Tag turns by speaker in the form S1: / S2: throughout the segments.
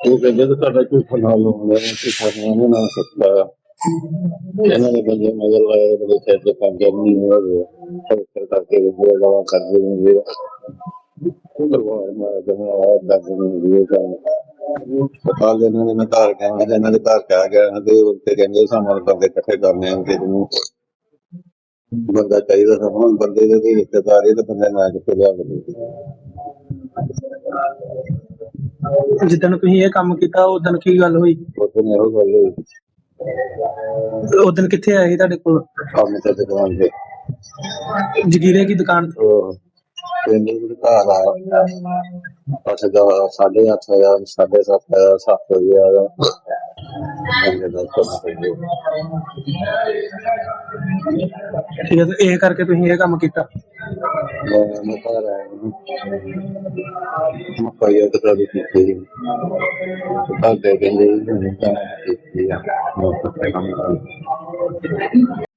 S1: ਉਹ ਕਹਿੰਦੇ ਤੇ ਤੁਹਾਡਾ ਝੂਠਾ ਨਾਲ ਲਾਉਂਦਾ ਹੈ ਝੂਠਾ ਨਾਮ ਨਾ ਸਕਦਾ। ਇਹਨਾਂ ਨੇ ਬੰਦੇ ਮਗਰ ਲਾਏ ਤੇ ਸਿਰ ਤੇ ਕੰਮ ਨਹੀਂ ਹੋ ਗਿਆ ਫਿਰ ਫਿਰ ਕਰਕੇ ਉਹ ਲਵਾ ਕਰਦੇ ਨੇ ਵੀਰ ਪਰਿਵਾਰ ਮਾਰ ਦੇਣਾ ਆ ਦੱਸ ਨਹੀਂ ਇਹ ਕੰਮ ਪਤਾ ਇਹਨਾਂ ਨੇ ਮੈਂ ਘਰ ਗਿਆ ਤੇ ਇਹਨਾਂ ਦੇ ਘਰ ਕਹਿ ਗਿਆ। ਤੇ ਉੱਤੇ ਕਹਿੰਦੇ ਸਾਨੂੰ ਬੰਦੇ ਇਕੱਠੇ ਕਰਨੇ ਆ, ਕਿ ਨੂੰ ਬੰਦਾ ਚਾਹੀਦਾ ਸਾਨੂੰ ਬੰਦੇ ਦੇ ਰਿਸ਼ਤੇਦਾਰ, ਇਹ ਤਾਂ ਬੰਦੇ ਨਾਲ ਕਿੱਥੇ ਜਾ
S2: ਜਿੱਦਣ ਤੁਸੀਂ ਇਹ ਕੰਮ ਕੀਤਾ ਉਦੋਂ ਕੀ ਗੱਲ ਹੋਈ?
S1: ਗੱਲ
S2: ਉਦੋਂ ਕਿੱਥੇ ਆਏ ਸੀ ਤੁਹਾਡੇ ਕੋਲ?
S1: ਕੰਮ ਤੇ ਦੁਕਾਨ ਤੇ।
S2: ਜਗੀਰੇ ਦੀ ਦੁਕਾਨ ਤੇ?
S1: ਉਹ ਵੀ ਘਰ ਆ ਬਸ ਦਾ ਸਾਢੇ ਅੱਠ ਹਜ਼ਾਰ ਸਾਢੇ ਸੱਤ ਹਜ਼ਾਰ ਸੱਤ ਹਜ਼ਾਰ ਇਹਨੇ ਦਾ ਕੰਮ ਕਰਦੇ
S2: ਠੀਕ ਹੈ ਤੇ ਇਹ ਕਰਕੇ ਤੁਸੀਂ ਇਹ ਕੰਮ ਕੀਤਾ?
S1: ਮੈਂ ਘਰ ਆਇਆ। ਮੈਂ ਪਾਇਆ ਤੇ ਕਦੇ ਕੀਤੀ ਤਾਂ ਦੇ ਕਹਿੰਦੇ ਨਹੀਂ ਤਾਂ ਕੀਤੀ ਆ ਮੈਂ ਤਾਂ ਕੰਮ ਕਰਦਾ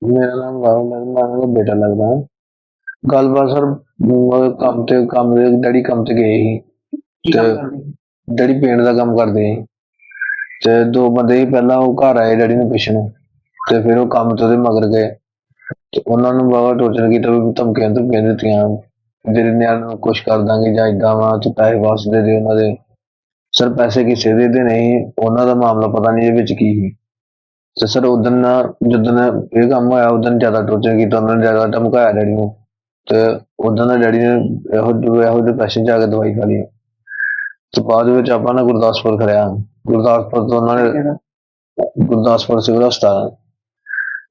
S3: ਮੇਰਾ ਨਾਮ ਰਾਹੁਲ ਹੈ ਮੈਂ ਉਹਨਾਂ ਦਾ ਬੇਟਾ ਲੱਗਦਾ ਗੱਲਬਾਤ ਸਰ ਉਹ ਕੰਮ ਤੇ ਕੰਮ ਦੇ ਡੈਡੀ ਕੰਮ ਤੇ ਗਏ ਸੀ? ਤੇ ਡੈਡੀ ਪੇਂਟ ਦਾ ਕੰਮ ਕਰਦੇ ਸੀ। ਤੇ ਦੋ ਬੰਦੇ ਸੀ ਪਹਿਲਾਂ ਉਹ ਘਰ ਆਏ ਡੈਡੀ ਨੂੰ ਪੁੱਛਣ ਤੇ ਫਿਰ ਉਹ ਕੰਮ ਤੋਂ ਉਹਦੇ ਮਗਰ ਗਏ। ਤੇ ਉਹਨਾਂ ਨੂੰ ਬਾਬਾ ਟੋਚਰ ਕੀਤਾ ਵੀ ਧਮਕੀਆਂ ਧਮਕੀਆਂ ਦਿੱਤੀਆਂ। ਜਿਹੜੇ ਨਿਆਣ ਨੂੰ ਕੁਛ ਕਰ ਦਾਂਗੇ ਜਾਂ ਇਦਾਂ ਵਾ ਤੇ ਪੈਸੇ ਵਾਪਸ ਦੇ ਦੇ ਉਹਨਾਂ ਦੇ। ਸਰ ਪੈਸੇ ਕਿਸੇ ਦੇ ਦੇ ਨਹੀਂ ਉਹਨਾਂ ਦਾ ਮਾਮਲਾ ਪਤਾ ਨਹੀਂ ਇਹਦੇ ਵਿੱਚ ਕੀ ਸੀ। ਤੇ ਸਰ ਉਦੋਂ ਜਦੋਂ ਇਹ ਕੰਮ ਹੋਇਆ ਉਦੋਂ ਜ਼ਿਆਦਾ ਟੋਚਰ ਕੀਤਾ ਉਹਨਾਂ ਨੇ ਜ਼ਿਆਦਾ ਧਮਕਾਇਆ ਡੈਡੀ ਨੂੰ। ਤੇ ਉਦੋਂ ਦਾ ਡੈਡੀ ਨੇ ਇਹੋ ਜਿਹੇ ਇਹੋ ਜਿਹੇ ਪੈਸੇ ਜਾ ਕੇ ਦਵਾਈ ਖਾ ਲਈ। ਤੇ ਬਾਅਦ ਵਿੱਚ ਆਪਾਂ ਨਾ ਗੁਰਦਾਸਪੁਰ ਖੜਿਆ। ਗੁਰਦਾਸਪੁਰ ਤੋਂ ਉਹਨਾਂ ਨੇ ਗੁਰਦਾਸਪੁਰ ਸਿਵਲ ਹਸਪਤਾਲ।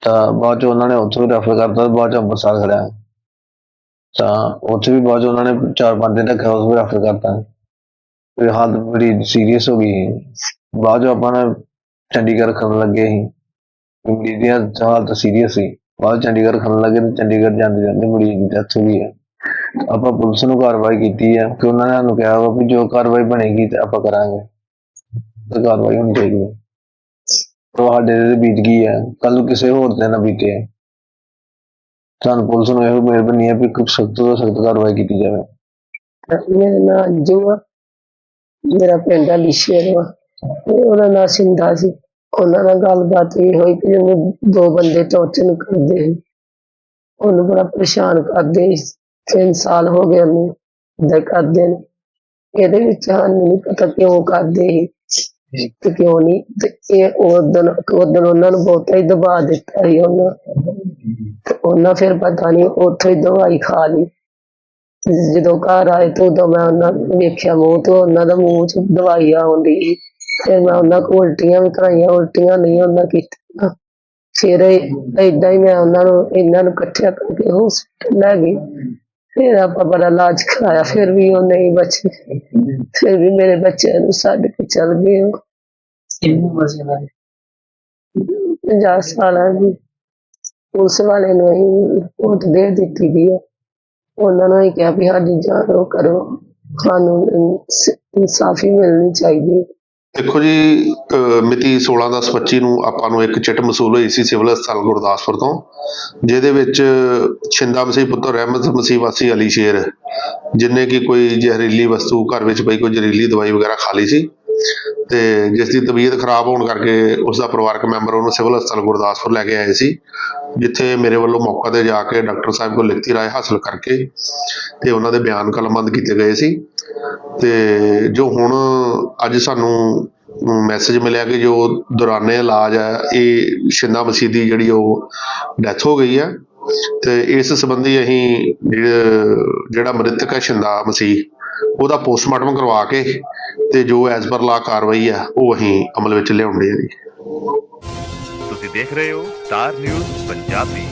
S3: ਤਾਂ ਬਾਅਦ ਚ ਉਹਨਾਂ ਨੇ ਉੱਥੋਂ ਰੈਫਰ ਕਰਤਾ ਬਾਅਦ ਚ ਅੰਮ੍ਰਿਤਸਰ ਖੜਿਆ। ਤਾਂ ਉੱਥੇ ਵੀ ਬਾਅਦ ਉਹਨਾਂ ਨੇ ਚਾਰ ਪੰਜ ਦਿਨ ਰੱਖਿਆ, ਉਸ ਰੈਫਰ ਕਰਤਾ। ਫਿਰ ਹਾਲਤ ਬੜੀ ਸੀਰੀਅਸ ਹੋ ਗਈ। ਬਾਅਦ ਆਪਾਂ ਨਾ ਚੰਡੀਗੜ੍ਹ ਰੱਖਣ ਲੱਗੇ ਸੀ। ਮਰੀਜ਼ ਦੀ ਹਾਲਤ ਸੀਰੀਅਸ ਸੀ। ਬਾਅਦ ਚੰਡੀਗੜ੍ਹ ਰੱਖਣ ਲੱਗੇ ਤੇ ਚੰਡੀਗੜ੍ਹ ਜਾਂਦੇ ਜਾਂਦੇ ਮਰੀਜ਼ ਦੀ ਡੈਥ ਹੋ ਗਈ ਹੈ ਆਪਾਂ ਪੁਲਿਸ ਨੂੰ ਕਾਰਵਾਈ ਕੀਤੀ ਹੈ ਕਿ ਉਹਨਾਂ ਨੇ ਸਾਨੂੰ ਕਿਹਾ ਵਾ ਵੀ ਜੋ ਕਾਰਵਾਈ ਬਣੇਗੀ ਤੇ ਆਪਾਂ ਕਰਾਂਗੇ। ਤੇ ਕਾਰਵਾਈ ਹੋਣੀ ਚਾਹੀਦੀ ਹੈ ਤੁਹਾਡੇ ਤੇ ਬੀਤ ਗਈ ਹੈ ਕੱਲ ਨੂੰ ਕਿਸੇ ਹੋਰ ਤੇ ਨਾ ਬੀਤੇ। ਸਾਨੂੰ ਪੁਲਿਸ ਨੂੰ ਇਹੋ ਮਿਹਰਬਾਨੀ ਹੈ ਵੀ ਸਖਤ ਤੋਂ ਸਖਤ ਕਾਰਵਾਈ ਕੀਤੀ ਜਾਵੇ।
S4: ਮੇਰਾ ਨਾਂ ਅੰਜੂ ਆ, ਮੇਰਾ ਪਿੰਡ ਅਲੀਸ਼ੇਰ ਵਾ ਤੇ ਉਹਦਾ ਨਾਂ ਸਿੰਧਾ ਸੀ। ਉਹਨਾਂ ਨਾਲ ਗੱਲਬਾਤ ਇਹ ਹੋਈ ਕਿ ਉਹਨੂੰ ਦੋ ਬੰਦੇ ਟੌਰਚਰ ਕਰਦੇ ਸੀ। ਉਹਨੂੰ ਬੜਾ ਪਰੇਸ਼ਾਨ ਕਰਦੇ ਸੀ। ਤਿੰਨ ਸਾਲ ਹੋ ਗਏ ਉਹਨੂੰ ਏਦਾਂ ਕਰਦੇ ਨੇ। ਇਹਦੇ ਵਿੱਚ ਸਾਨੂੰ ਨਹੀਂ ਪਤਾ ਕਿਉਂ ਕਰਦੇ ਸੀ ਤੇ ਕਿਉਂ ਨਹੀਂ। ਤੇ ਇਹ ਉਦੋਂ ਉਦੋਂ ਉਹਨਾਂ ਨੂੰ ਬਹੁਤਾ ਹੀ ਦਬਾ ਦਿੱਤਾ ਸੀ ਉਹਨਾਂ। ਤੇ ਉਹਨਾਂ ਫਿਰ ਪਤਾ ਨਹੀਂ ਉੱਥੋਂ ਦਵਾਈ ਖਾ ਲਈ। ਜਦੋਂ ਘਰ ਆਏ ਤੇ ਉਦੋਂ ਮੈਂ ਉਹਨਾਂ ਨੂੰ ਵੇਖਿਆ ਮੂੰਹ ਤੋਂ ਉਹਨਾਂ ਦਾ ਮੂੰਹ ਚ ਦਵਾਈ ਆਉਂਦੀ ਸੀ। ਫਿਰ ਮੈਂ ਉਹਨਾਂ ਕੋਲ ਉਲਟੀਆਂ ਵੀ ਕਰਾਈਆਂ ਉਲਟੀਆਂ ਨਹੀਂ ਉਹਨਾਂ ਕੀਤੀਆਂ। ਫਿਰ ਏਦਾਂ ਹੀ ਮੈਂ ਉਹਨਾਂ ਨੂੰ ਇਹਨਾਂ ਨੂੰ ਇਕੱਠਿਆਂ ਕਰਕੇ ਹਸਪੀਟਲ ਲੈ ਗਈ। ਫਿਰ ਆਪਾਂ ਬੜਾ ਇਲਾਜ ਕਰਾਇਆ ਫਿਰ ਵੀ ਉਹ ਨਹੀਂ ਬਚੇ। ਫਿਰ ਵੀ ਮੇਰੇ ਬੱਚਿਆਂ ਨੂੰ ਛੱਡ ਕੇ ਚਲ ਗਏ ਉਹ।
S2: ਕਿੰਨੀ ਉਮਰ ਸੀ ਇਹਨਾਂ ਦੀ?
S4: 50 ਸਾਲਾਂ ਦੀ। ਪੁਲਿਸ ਵਾਲੇ ਨੂੰ ਹੀ ਰਿਪੋਰਟ ਦੇ ਦਿੱਤੀ ਗਈ ਹੈ। ਉਹਨਾਂ ਨੂੰ ਇਹ ਕਿਹਾ ਵੀ ਸਾਡੀ ਜਾਂਚ ਉਹ ਕਰੋ। ਸਾਨੂੰ ਇਨਸ- ਇਨਸਾਫੀ ਮਿਲਣੀ ਚਾਹੀਦੀ ਹੈ।
S5: ਦੇਖੋ ਜੀ, ਅਹ ਮਿਤੀ 16/10/25 ਨੂੰ ਆਪਾਂ ਨੂੰ ਇੱਕ ਚਿੱਟ ਮਸੂਲ ਹੋਈ ਸੀ ਸਿਵਲ ਹਸਪਤਾਲ ਗੁਰਦਾਸਪੁਰ ਤੋਂ, ਜਿਹਦੇ ਵਿੱਚ ਛਿੰਦਾ ਮਸੀਹ ਪੁੱਤਰ ਰਹਿਮਤ ਮਸੀਹ ਵਾਸੀ ਅਲੀ ਸ਼ੇਰ, ਜਿਨੇ ਕਿ ਕੋਈ ਜ਼ਹਿਰੀਲੀ ਵਸਤੂ ਘਰ ਵਿੱਚ ਪਈ ਕੋਈ ਜ਼ਹਿਰੀਲੀ ਦਵਾਈ ਵਗੈਰਾ ਖਾ ਲਈ ਸੀ ਤੇ ਜਿਸ ਦੀ ਤਬੀਅਤ ਖਰਾਬ ਹੋਣ ਕਰਕੇ ਉਸ ਦਾ ਪਰਿਵਾਰਕ ਮੈਂਬਰ ਉਹਨੂੰ ਸਿਵਲ ਹਸਪਤਾਲ ਗੁਰਦਾਸਪੁਰ ਲੈ ਕੇ ਆਏ ਸੀ, ਜਿੱਥੇ ਮੇਰੇ ਵੱਲੋਂ ਮੌਕਾ ਤੇ ਜਾ ਕੇ ਡਾਕਟਰ ਸਾਹਿਬ ਕੋਲ ਲਿਖਤੀ ਰਾਏ ਹਾਸਲ ਕਰਕੇ ਤੇ ਉਹਨਾਂ ਦੇ ਬਿਆਨ ਕਲਮਬੰਦ ਕੀਤੇ ਗਏ ਸੀ। ਤੇ ਜੋ ਹੁਣ ਅੱਜ ਸਾਨੂੰ ਮੈਸੇਜ ਮਿਲਿਆ ਕਿ ਜੋ ਦੌਰਾਨੇ ਇਲਾਜ ਹੈ ਇਹ ਸ਼ਿੰਦਾ ਮਸੀਹ ਦੀ ਜਿਹੜੀ ਉਹ ਡੈਥ ਹੋ ਗਈ ਹੈ ਤੇ ਇਸ ਸੰਬੰਧੀ ਅਸੀਂ, ਜਿਹੜਾ ਮ੍ਰਿਤਕ ਹੈ ਸ਼ਿੰਦਾ ਮਸੀਹ ਉਹਦਾ ਪੋਸਟਮਾਰਟਮ ਕਰਵਾ ਕੇ ਤੇ ਜੋ ਐਸ ਪਰ ਲਾ ਕਾਰਵਾਈ ਹੈ ਉਹ ਅਸੀਂ ਅਮਲ ਵਿੱਚ ਲਿਆਉਂਦੇ ਹਾਂ ਜੀ।
S6: ਤੁਸੀਂ ਦੇਖ ਰਹੇ ਹੋ ਸਟਾਰ ਨਿਊਜ਼ ਪੰਜਾਬੀ।